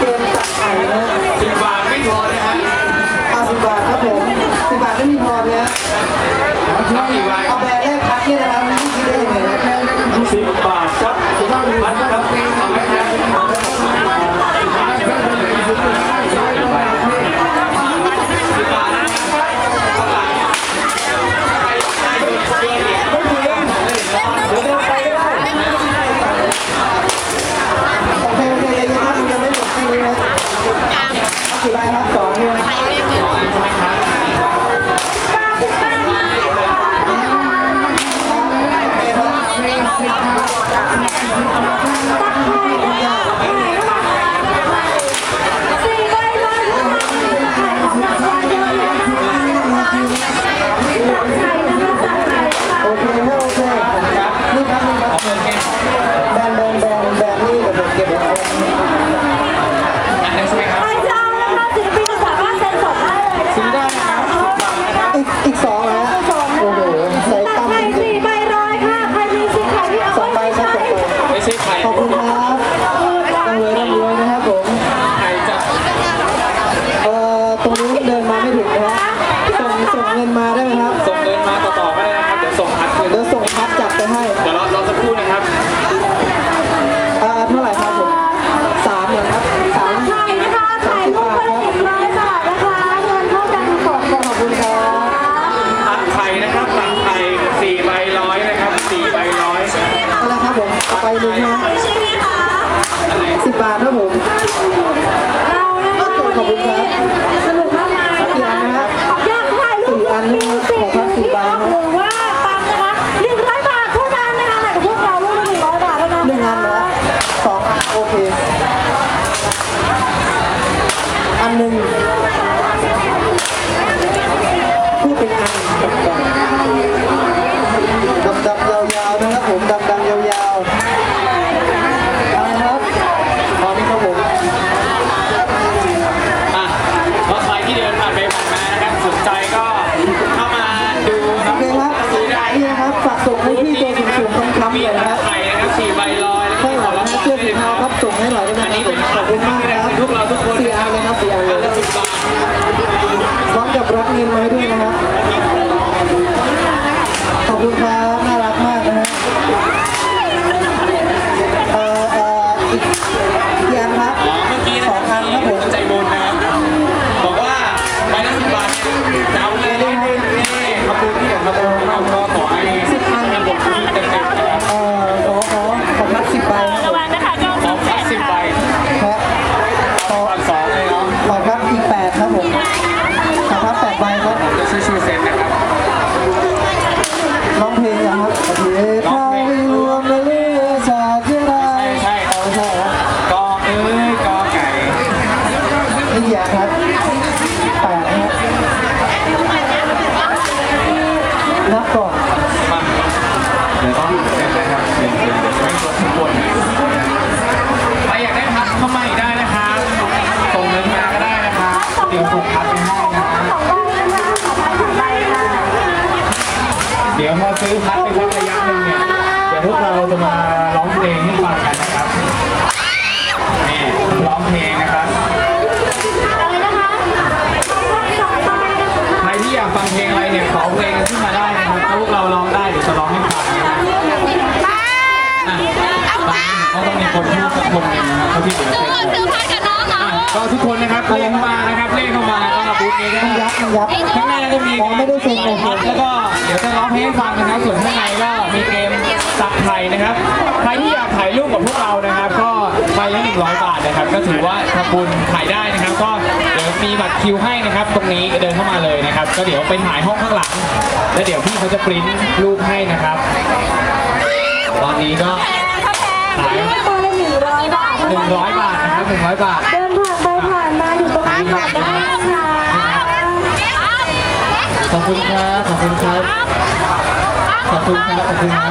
เตรียมตัดไข่เลย บาทครับผม Thank you. ซื้อพัดไปวัดระยะหนึ่งเนี่ยเดี๋ยวพวกเราจะมาร้องเพลงให้ฟังกันนะครับนี่ร้องเพลงนะครับใครที่อยากฟังเพลงอะไรเนี่ยขอเพลงขึ้นมาได้นะครับถ้าพวกเราร้องได้เดี๋ยวจะร้องให้ฟังนะครับอะเขาต้องมีคนที่คนหนึ่งะเขาที่เหลือเพลง ซื้อผ้กันนะ ก็ทุกคนนะครับเล่นเข้ามานะครับเล่นเข้ามาก็มาบูธนี้ก็ยับยับข้างหน้าก็มีไม่ได้เซ็นเลยครับแล้วก็เดี๋ยวจะร้องเพลงให้ฟังนะครับส่วนข้างในก็มีเกมสักไทยนะครับใครที่อยากถ่ายรูปกับพวกเรานะครับ ก็ใบละหนึ่งร้อยบาทนะครับ ก็ถือว่าทำบุญถ่ายได้นะครับ ก็เดี๋ยวมีบัตรคิวให้นะครับ ตรงนี้เดินเข้ามาเลยนะครับ ก็เดี๋ยวไปถ่ายห้องข้างหลัง แล้วเดี๋ยวพี่เขาจะปริ้นรูปให้นะครับ ตอนนี้ก็ถ่าย หนึ่งร้อยบาทนะครับหนึ่งร้อยบาท เดินผ่านไปผ่านมาอยู่ตรงนี้ผ่านได้ค่ะขอบคุณครับ ขอบคุณครับ ขอบคุณครับ ขอบคุณครับ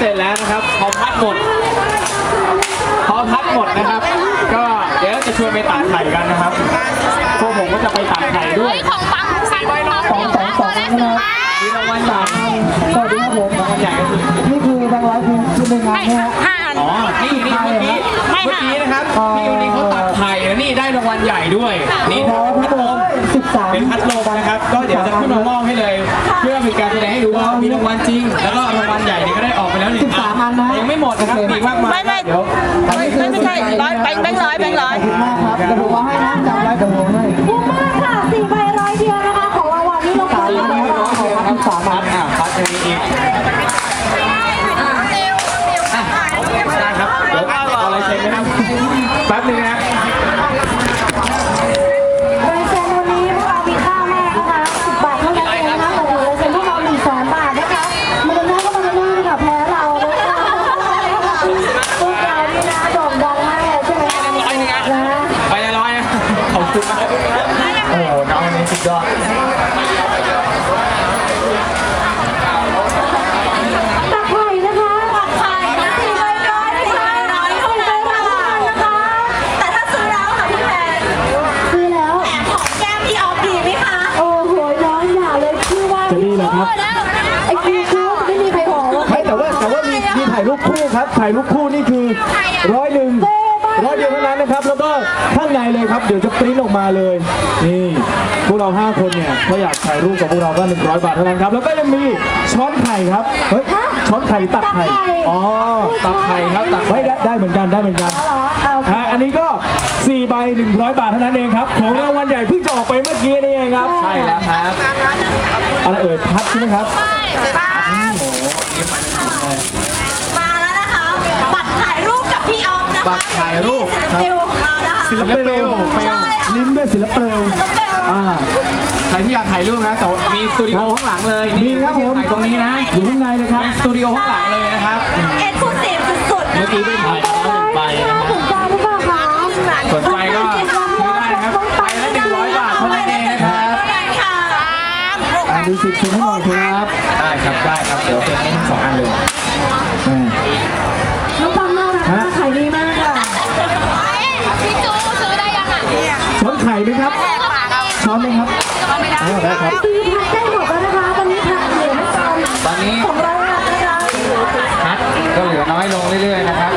เสร็จแล้วนะครับพอพัดหมดพอพัดหมดนะครับ ก็เดี๋ยวจะชวนไปตักไข่กันนะครับพวกผมก็จะไปตักไข่ด้วยของปังสั่งไปน้องสองสองสองนะครับมีรางวัลใหญ่สวัสดีครับผมรางวัลใหญ่ก็คือนี่คือแบงค์ร้อยคือคือหนึ่งงานนะฮะห้าอันอ๋อนี่นี่เมื่อกี้เมื่อกี้นะครับพี่ยูนี่เขาตักไข่แล้วนี่ได้รางวัลใหญ่ด้วยนี่ขอพัทั้ดงหม ลดมสิบสามเป็นพัดลมนะครับ ก็เดี๋ยวจะขึ้นมามอบให้เลย เพื่อเป็นการแสดงให้ดูว่ามีรางวัลจริง แล้วก็รางวัลใหญ่นี่ก็ได้ออกไปแล้วหนึ่งสิบสามอันนะยังไม่หมดนะครับมีอีกมากมายไม่ไม่เดี๋ยวไม่ไม่ไม่ใช่ร้อยแบงค์แบงค์ร้อยแบงค์ร้อยขอบคุณมากครับเดี๋ยวผมเอาให้นะจำไว้เดี๋ยวผมให้คุ้มมากค่ะสี่ใบร้อยเดียวนะคะของรางวัลนี่เราขายสามแล้อันวนะครับค่ะขอครับสามอันอะพัดตรง คู่ครับถ่ายรูปคู่นี่คือร้อยหนึ่งร้อยเดียวเท่านั้นนะครับ แล้วก็ข้างในเลยครับ เดี๋ยวจะปริ้นออกมาเลย นี่พวกเราห้าคนเนี่ยถ้าอยากถ่ายรูปกับพวกเราก็100 บาทเท่านั้นครับ แล้วก็ยังมีช้อนไข่ครับ เฮ้ย ช้อนไข่หรือตักไข่ อ๋อ ตักไข่ครับ ตักไม่ได้ได้เหมือนกัน ได้เหมือนกันเหรอเอาอะอันนี้ก็4ใบ100 บาทเท่านั้นเองครับ ของรางวัลใหญ่เพิ่งจะออกไปเมื่อกี้นี่เองครับ ใช่แล้วครับ อะไรเอ่ยพัดใช่ไหมครับมา บัตรถ่ายรูปศิลปินของเรานะคะศิลปเปลวลิ้นด้วยศิลปเปลวอ่า ใครที่อยากถ่ายรูปนะแต่ว่ามีสตูดิโอข้างหลังเลยมีครับผม ถ่ายตรงนี้นะอยู่ข้างในเลยครับ เป็นสตูดิโอข้างหลังเลยนะครับ เอ็กซ์คลูซีฟสุดๆเมื่นะอกี้ไปถ่ายมาแล้วหนึ่งใบนะคสรับนใจหรือเปล่าคะสนใจก็ซื้อได้นะครับไปละหนึ่งร้อยบาทเท่านั้นเองนะครับค่ะอ่าดูสิบชิ้นให้หน่อยครับได้ครับได้ครับเดี๋ยวเป็นให้ทั้งสองอันเลย อ่า ช้อนไข่ไหมครับช้อนไหมครับได้ครับได้หมดแล้วนะคะตอนนี้ผักเหลือไม่ตอนตอนนี้ของเรานะคะก็เหลือน้อยลงเรื่อยๆนะครับ